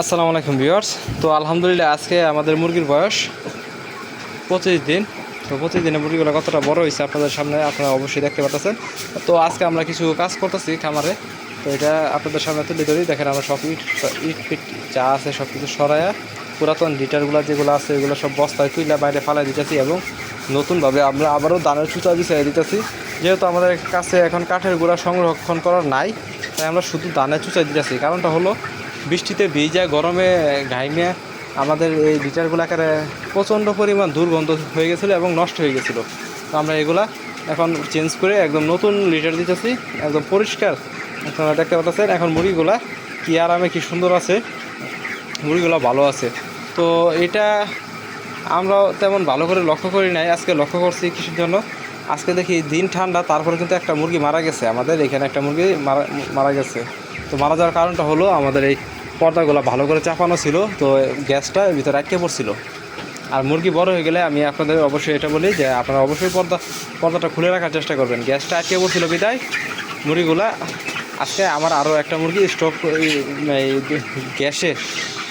আসসালামু আলাইকুম ভিউয়ার্স। তো আলহামদুলিল্লাহ আজকে আমাদের মুরগির বয়স পঁচিশ দিন। তো পঁচিশ দিনে মুরগিগুলো কতটা বড় হয়েছে আপনাদের সামনে আপনারা অবশ্যই দেখতে পাচ্ছেন তো আজকে আমরা কিছু কাজ করতেছি খামারে। তো এটা আপনাদের সামনে তুলে ধরি। দেখেন আমরা সব ইট ইট ফিট যা আছে সব কিছু সরাইয়া পুরাতন লিটারগুলো যেগুলো আছে এগুলো সব বস্তায় তুইলা বাইরে ফালাই দিতেছি এবং নতুনভাবে আমরা আবারও দানের চুচা বিছাই দিতেছি। যেহেতু আমাদের কাছে এখন কাঠের গুঁড়া সংরক্ষণ করার নাই, তাই আমরা শুধু দানের চুচাই দিতেছি। কারণটা হলো বৃষ্টিতে ভিজা, গরমে ঘাইমে আমাদের এই লিটারগুলো আকারে প্রচণ্ড পরিমাণ দুর্গন্ধ হয়ে গেছিল এবং নষ্ট হয়ে গেছিল। তো আমরা এগুলা এখন চেঞ্জ করে একদম নতুন লিটার দিতেছি, একদম পরিষ্কার। আপনারা দেখতে পাচ্ছেন এখন মুরগিগুলা কি আরামে, কি সুন্দর আছে। মুরগিগুলো ভালো আছে। তো এটা আমরা তেমন ভালো করে লক্ষ্য করি নাই, আজকে লক্ষ্য করছি কিসের জন্য। আজকে দেখি দিন ঠান্ডা, তারপরে কিন্তু একটা মুরগি মারা গেছে। আমাদের এখানে একটা মুরগি মারা মারা গেছে। তো মারা যাওয়ার কারণটা হলো আমাদের এই পর্দাগুলো ভালো করে চাপানো ছিল, তো গ্যাসটা ভিতরে আটকে পড়ছিল। আর মুরগি বড় হয়ে গেলে আমি আপনাদের অবশ্যই এটা বলি যে আপনারা অবশ্যই পর্দা, পর্দাটা খুলে রাখার চেষ্টা করবেন। গ্যাসটা আটকে পড়ছিল বিদায়, মুরগিগুলা আজকে আমার আরও একটা মুরগি স্টক গ্যাসে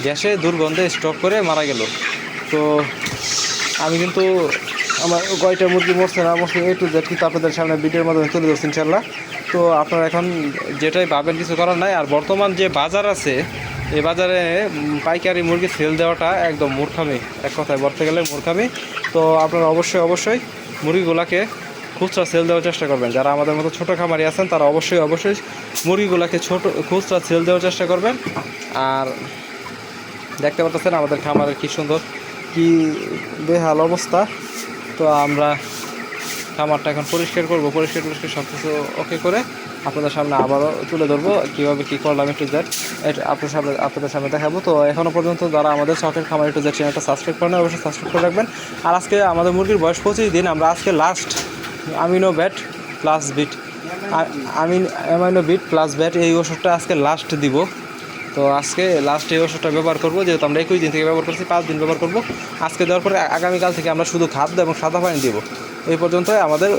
গ্যাসে দুর্গন্ধে স্টক করে মারা গেল। তো আমি কিন্তু আমার কয়টা মুরগি মরছে না মরছে এ টু জেড কিন্তু আপনাদের সামনে ভিডিওর মাধ্যমে তুলে ধরছি ইনশাল্লাহ তো আপনারা এখন যেটাই ভাবেন কিছু করার নাই। আর বর্তমান যে বাজার আছে এই বাজারে পাইকারি মুরগি সেল দেওয়াটা একদম মূর্খামি। এক কথায় বলতে গেলে মূর্খামি। তো আপনারা অবশ্যই অবশ্যই মুরগিগুলাকে খুচরা সেল দেওয়ার চেষ্টা করবেন। যারা আমাদের মতো ছোটো খামারি আছেন, তারা অবশ্যই অবশ্যই মুরগিগুলাকে ছোট, খুচরা সেল দেওয়ার চেষ্টা করবেন। আর দেখতে পাচ্ছেন আমাদের খামারের কী সুন্দর, কী বেহাল অবস্থা। তো আমরা খামারটা এখন পরিষ্কার করব, পরিষ্কার পরিষ্কার সব কিছু ওকে করে আপনাদের সামনে আবারও তুলে ধরবো কীভাবে কী করলাম একটু এটা আপনার সামনে, আপনাদের সামনে দেখাবো। তো এখনও পর্যন্ত যারা আমাদের শখের খামার একটু জেড চ্যানেলটা সাবস্ক্রাইব করেন অবশ্যই সাবস্ক্রাইব করে রাখবেন। আর আজকে আমাদের মুরগির বয়স পঁচিশ দিন, আমরা আজকে last amino bat plus beat আমিন অ্যামাইনো বিট প্লাস ব্যাট এই ওষুধটা আজকে লাস্ট দিব। তো আজকে লাস্ট এই ওষুধটা ব্যবহার করব, যেহেতু আমরা একুশ দিন থেকে ব্যবহার করছি, পাঁচ দিন ব্যবহার করব। আজকে দেওয়ার পরে আগামীকাল থেকে আমরা শুধু খাদ্য এবং সাদা পানি দিব। এই পর্যন্তই আমাদের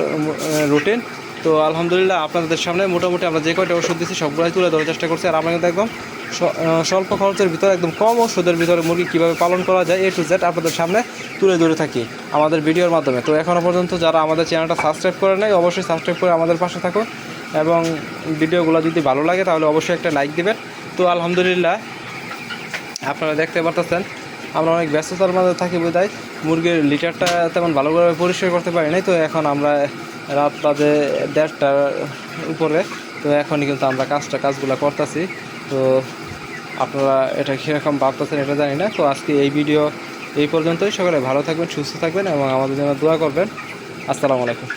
রুটিন তো আলহামদুলিল্লাহ আপনাদের সামনে মোটামুটি আমরা যে কয়টা ওষুধ দিচ্ছি সবগুলোই তুলে ধরার চেষ্টা করছি। আর আমরা কিন্তু একদম স্বল্প খরচের ভিতরে, একদম কম ওষুধের ভিতরে মুরগি কীভাবে পালন করা যায় এ টু জেড আপনাদের সামনে তুলে ধরে থাকি আমাদের ভিডিওর মাধ্যমে। তো এখনও পর্যন্ত যারা আমাদের চ্যানেলটা সাবস্ক্রাইব করে নেয় অবশ্যই সাবস্ক্রাইব করে আমাদের পাশে থাকুন। এবং ভিডিওগুলো যদি ভালো লাগে, তাহলে অবশ্যই একটা লাইক দিবেন। তো আলহামদুলিল্লাহ, আপনারা দেখতে পারতেছেন আমরা অনেক ব্যস্ততার মাঝে থাকি বোধহয়। মুরগির লিটারটা তেমন ভালোভাবে পরিষ্কার করতে পারি নাই, তো এখন আমরা রাত বাজে দেড়টার উপরে, তো এখনই কিন্তু আমরা কাজটা, কাজগুলো করতেছি। তো আপনারা এটা কীরকম ভাবতেছেন এটা জানি না। তো আজকে এই ভিডিও এই পর্যন্তই। সকালে ভালো থাকবেন, সুস্থ থাকবেন এবং আমাদের জন্য দোয়া করবেন। আসসালামু আলাইকুম।